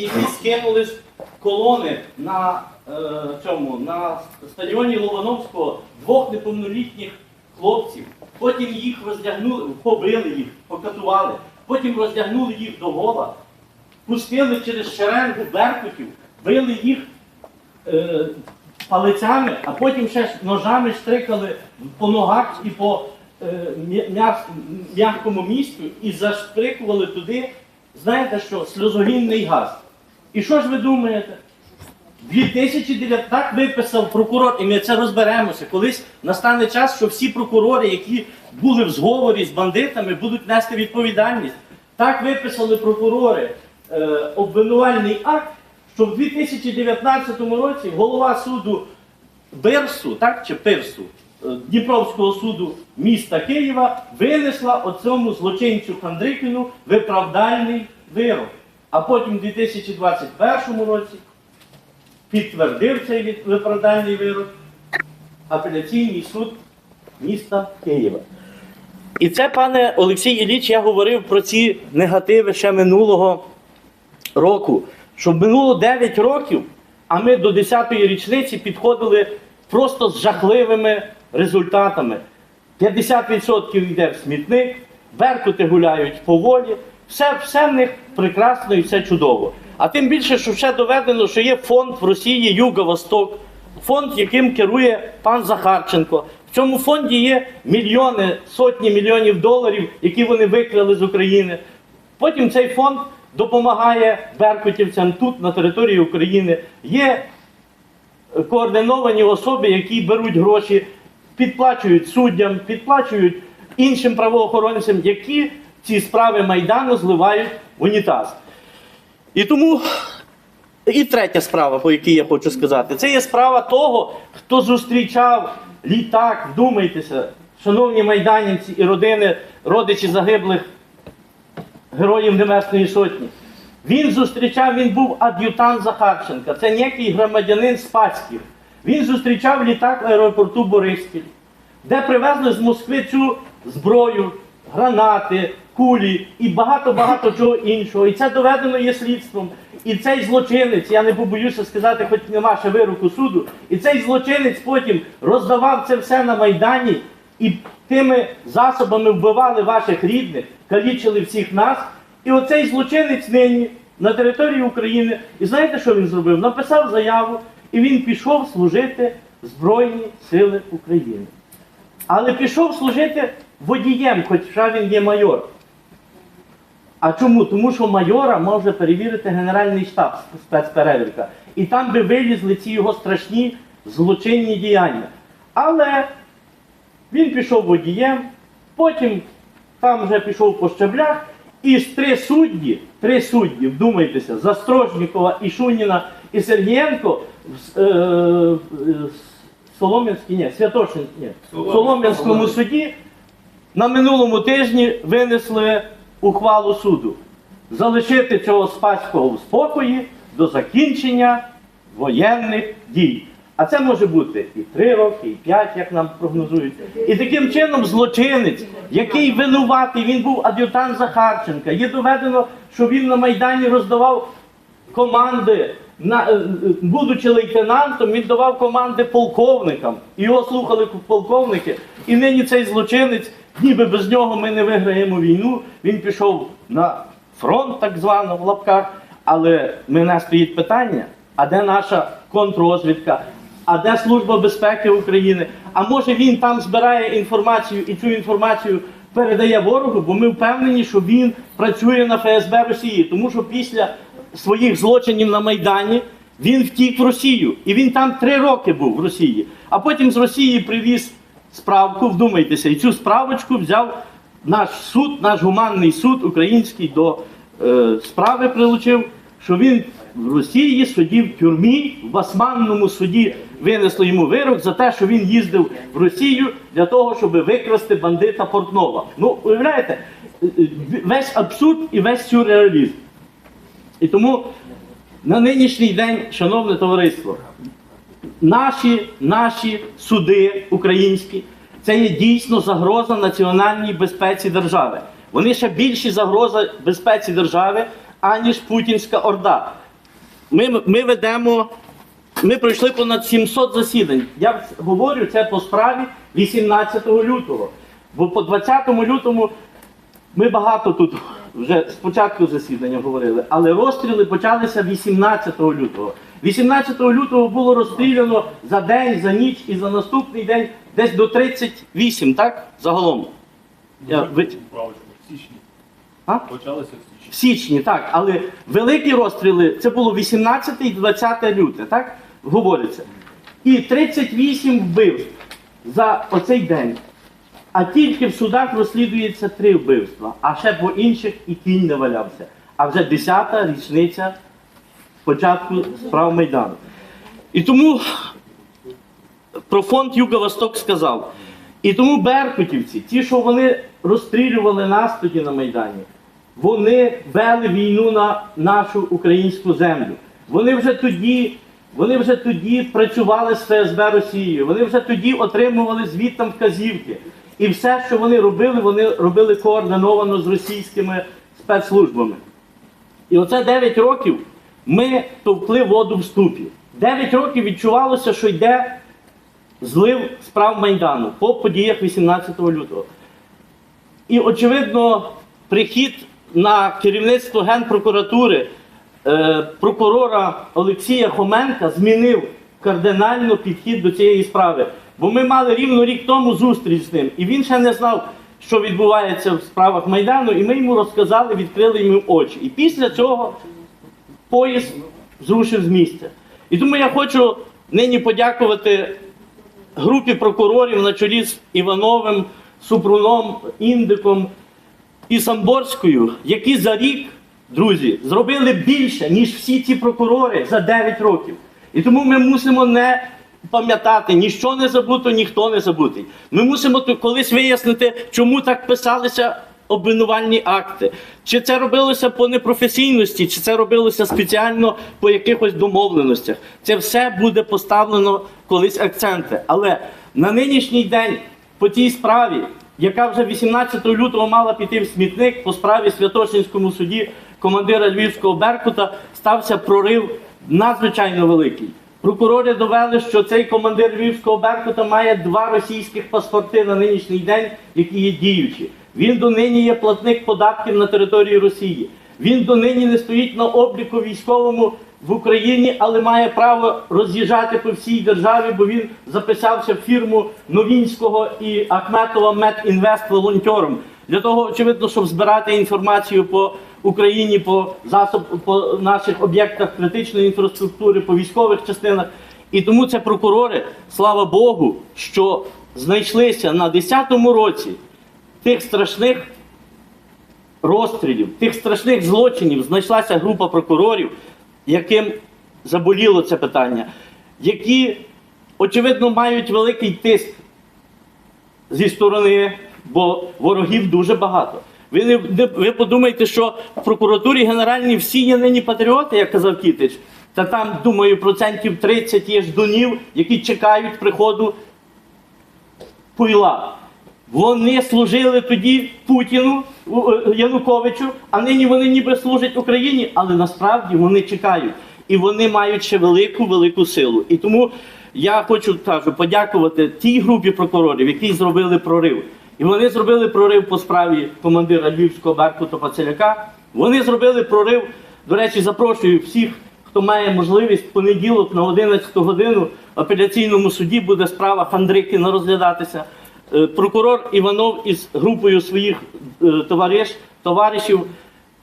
які скинули колони на е, цьому на стадіоні Лобановського двох неповнолітніх хлопців. Потім їх роздягнули, побили їх, покатували, потім роздягнули їх до гола, пустили через шеренгу беркутів, били їх е, палицями, а потім ще ножами штрикали по ногах і по е, м'я- м'якому місцю і заштрикували туди, знаєте що, сльозогінний газ. І що ж ви думаєте? 2009 так виписав прокурор, і ми це розберемося. Колись настане час, що всі прокурори, які були в зговорі з бандитами, будуть нести відповідальність. Так виписали прокурори е, обвинувальний акт, що в 2019 році голова суду Бирсу, так чи Пирсу, е, Дніпровського суду міста Києва винесла оцьому злочинцю Хандрикіну виправдальний вирок. А потім в 2021 році підтвердив цей виправдальний вирок апеляційний суд міста Києва. І це, пане Олексій Ілліч, я говорив про ці негативи ще минулого року. Що минуло 9 років, а ми до 10-ї річниці підходили просто з жахливими результатами. 50% йде в смітник, беркути гуляють по волі, все, все в них прекрасно і все чудово. А тим більше, що ще доведено, що є фонд в Росії Юго-Восток, фонд, яким керує пан Захарченко. В цьому фонді є мільйони, сотні мільйонів доларів, які вони викрали з України. Потім цей фонд допомагає беркутівцям тут, на території України. Є координовані особи, які беруть гроші, підплачують суддям, підплачують іншим правоохоронцям, які ці справи Майдану зливають в унітаз. І тому і третя справа, по якій я хочу сказати, це є справа того, хто зустрічав літак, вдумайтеся, шановні майданівці і родини, родичі загиблих героїв Небесної Сотні. Він зустрічав, він був ад'ютант Захарченка, це ніякий громадянин Спаськів. Він зустрічав літак в аеропорту Бориспіль, де привезли з Москви цю зброю, гранати, кулі і багато-багато чого іншого. І це доведено є слідством. І цей злочинець, я не побоюся сказати, хоч нема ще вироку суду, і цей злочинець потім роздавав це все на Майдані і тими засобами вбивали ваших рідних, калічили всіх нас. І оцей злочинець нині на території України. І знаєте, що він зробив? Написав заяву, і він пішов служити в Збройні Сили України. Але пішов служити водієм, хоча він є майор. А чому? Тому що майора може перевірити Генеральний штаб спецперевірка. І там би вилізли ці його страшні злочинні діяння. Але він пішов водієм, потім там вже пішов по щеблях, і ж три судді, три судді, вдумайтеся, Застрожнікова, і Шуніна, і Сергієнко в е, е, Солом'янській, ні, Святошин, ні, в Солом'янському суді на минулому тижні винесли ухвалу суду залишити цього спаського в спокої до закінчення воєнних дій. А це може бути і три роки, і п'ять, як нам прогнозують. І таким чином злочинець, який винуватий, він був ад'ютант Захарченка. Є доведено, що він на Майдані роздавав команди, на, е, будучи лейтенантом, він давав команди полковникам. Його слухали полковники. І нині цей злочинець, ніби без нього ми не виграємо війну. Він пішов на фронт, так звано, в лапках. Але мене стоїть питання: а де наша контррозвідка? А де Служба безпеки України? А може він там збирає інформацію і цю інформацію передає ворогу, бо ми впевнені, що він працює на ФСБ Росії, тому що після своїх злочинів на Майдані він втік в Росію. І він там три роки був в Росії. А потім з Росії привіз справку, вдумайтеся, і цю справочку взяв наш суд, наш гуманний суд український до е, справи прилучив, що він в Росії сидів в тюрмі, в басманному суді винесли йому вирок за те, що він їздив в Росію для того, щоб викрасти бандита Портнова. Ну, уявляєте, весь абсурд і весь сюрреалізм. І тому на нинішній день, шановне товариство, наші, наші суди українські це є дійсно загроза національній безпеці держави. Вони ще більші загроза безпеці держави, аніж Путінська Орда. ми, ми ведемо, ми пройшли понад 700 засідань. Я говорю це по справі 18 лютого. Бо по 20 лютому ми багато тут вже з початку засідання говорили, але розстріли почалися 18 лютого. 18 лютого було розстріляно за день, за ніч і за наступний день десь до 38, так? Загалом. Я, ви... А? Почалося в січні. В січні, так, але великі розстріли це було 18 і 20 люте, так? Говориться. І 38 вбивств за оцей день. А тільки в судах розслідується три вбивства, а ще по інших і кінь не валявся. А вже 10-та річниця початку справ Майдану. І тому про фонд Юго-Восток сказав. І тому беркутівці, ті, що вони розстрілювали нас тоді на Майдані, вони вели війну на нашу українську землю. Вони вже тоді, вони вже тоді працювали з ФСБ Росією, вони вже тоді отримували звідтам вказівки. І все, що вони робили, вони робили координовано з російськими спецслужбами. І оце 9 років ми товкли воду в ступі. 9 років відчувалося, що йде злив справ Майдану по подіях 18 лютого. І, очевидно, прихід на керівництво Генпрокуратури е, прокурора Олексія Хоменка змінив кардинально підхід до цієї справи. Бо ми мали рівно рік тому зустріч з ним, і він ще не знав, що відбувається в справах Майдану, і ми йому розказали, відкрили йому очі. І після цього поїзд зрушив з місця. І тому я хочу нині подякувати групі прокурорів на чолі з Івановим, Супруном, Індиком і Самборською, які за рік, друзі, зробили більше, ніж всі ці прокурори за 9 років. І тому ми мусимо не пам'ятати, ніщо не забуто, ніхто не забутий. Ми мусимо колись вияснити, чому так писалися обвинувальні акти. Чи це робилося по непрофесійності, чи це робилося спеціально по якихось домовленостях. Це все буде поставлено колись акценти. Але на нинішній день по тій справі, яка вже 18 лютого мала піти в смітник по справі Святошинському суді командира Львівського Беркута, стався прорив надзвичайно великий. Прокурори довели, що цей командир Львівського Беркута має два російських паспорти на нинішній день, які є діючі. Він донині є платник податків на території Росії. Він донині не стоїть на обліку військовому в Україні, але має право роз'їжджати по всій державі, бо він записався в фірму Новінського і Ахметова Медінвест волонтером. Для того, очевидно, щоб збирати інформацію по Україні, по засоб, по наших об'єктах критичної інфраструктури, по військових частинах. І тому це прокурори, слава Богу, що знайшлися на 10-му році тих страшних розстрілів, тих страшних злочинів знайшлася група прокурорів, яким заболіло це питання, які, очевидно, мають великий тиск зі сторони, бо ворогів дуже багато. Ви, не, ви подумайте, що в прокуратурі генеральній всі є нині патріоти, як казав Кітич. Та там, думаю, процентів 30 є ждунів, які чекають приходу Пуйла. Вони служили тоді Путіну, е, Януковичу, а нині вони ніби служать Україні, але насправді вони чекають. І вони мають ще велику, велику силу. І тому я хочу кажу, подякувати тій групі прокурорів, які зробили прорив. І вони зробили прорив по справі командира Львівського Беркута Пацеляка. Вони зробили прорив. До речі, запрошую всіх, хто має можливість понеділок на 11 годину в апеляційному суді буде справа Хандрикіна розглядатися. Е, Прокурор Іванов із групою своїх е, товариш, товаришів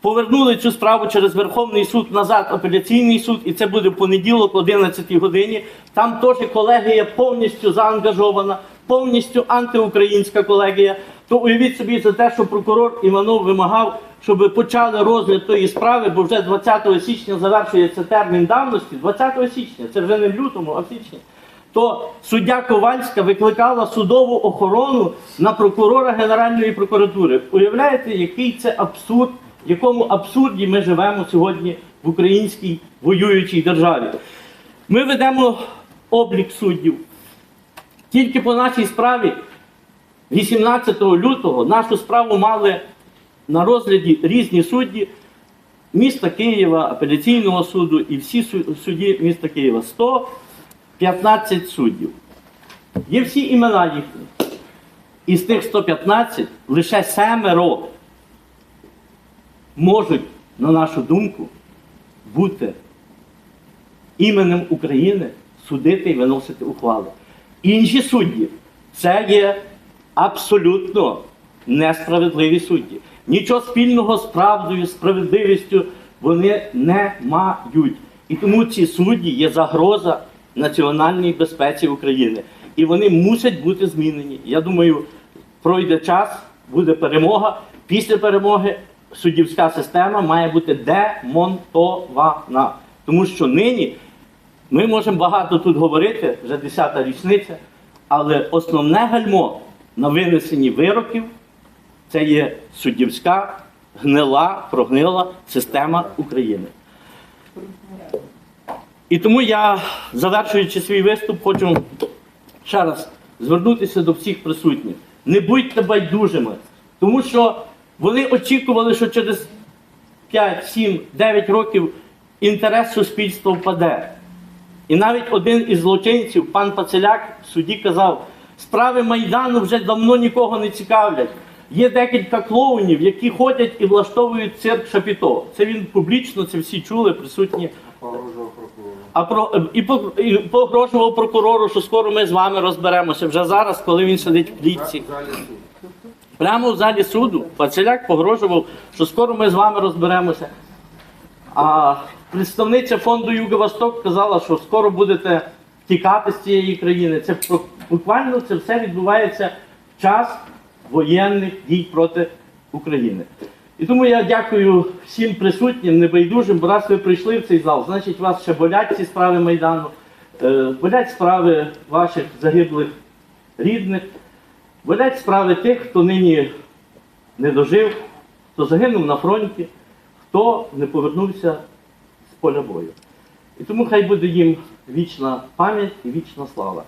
повернули цю справу через Верховний суд назад, апеляційний суд, і це буде в понеділок, о 11 годині. Там теж колегія повністю заангажована, повністю антиукраїнська колегія. То уявіть собі за те, що прокурор Іванов вимагав, щоб почали розгляд тої справи, бо вже 20 січня завершується термін давності. 20 січня, це вже не в лютому, а в січні то суддя Ковальська викликала судову охорону на прокурора Генеральної прокуратури. Уявляєте, який це абсурд, в якому абсурді ми живемо сьогодні в українській воюючій державі. Ми ведемо облік суддів. Тільки по нашій справі 18 лютого нашу справу мали на розгляді різні судді міста Києва, апеляційного суду і всі судді міста Києва 115 суддів. Є всі імена їхні. Із тих 115 лише семеро можуть, на нашу думку, бути іменем України судити і виносити ухвали. Інші судді це є абсолютно несправедливі судді. Нічого спільного з правдою, справедливістю вони не мають. І тому ці судді є загроза національній безпеці України. І вони мусять бути змінені. Я думаю, пройде час, буде перемога. Після перемоги суддівська система має бути демонтована. Тому що нині ми можемо багато тут говорити, вже 10-та річниця, але основне гальмо на винесенні вироків це є суддівська гнила, прогнила система України. І тому я, завершуючи свій виступ, хочу ще раз звернутися до всіх присутніх. Не будьте байдужими, тому що вони очікували, що через 5, 7, 9 років інтерес суспільства впаде. І навіть один із злочинців, пан Пацеляк, в суді казав, справи Майдану вже давно нікого не цікавлять. Є декілька клоунів, які ходять і влаштовують цирк Шапіто. Це він публічно, це всі чули, присутні. Прокурору. А про і, по- і погрожував прокурору, що скоро ми з вами розберемося. Вже зараз, коли він сидить в клітці. Прямо в залі суду Пацеляк погрожував, що скоро ми з вами розберемося. А представниця фонду Юго-Восток казала, що скоро будете втікати з цієї країни. Це буквально це все відбувається в час воєнних дій проти України. І тому я дякую всім присутнім, небайдужим, бо раз ви прийшли в цей зал, значить вас ще болять ці справи Майдану, е, болять справи ваших загиблих рідних. Болять справи тих, хто нині не дожив, хто загинув на фронті, хто не повернувся з поля бою. І тому хай буде їм вічна пам'ять і вічна слава.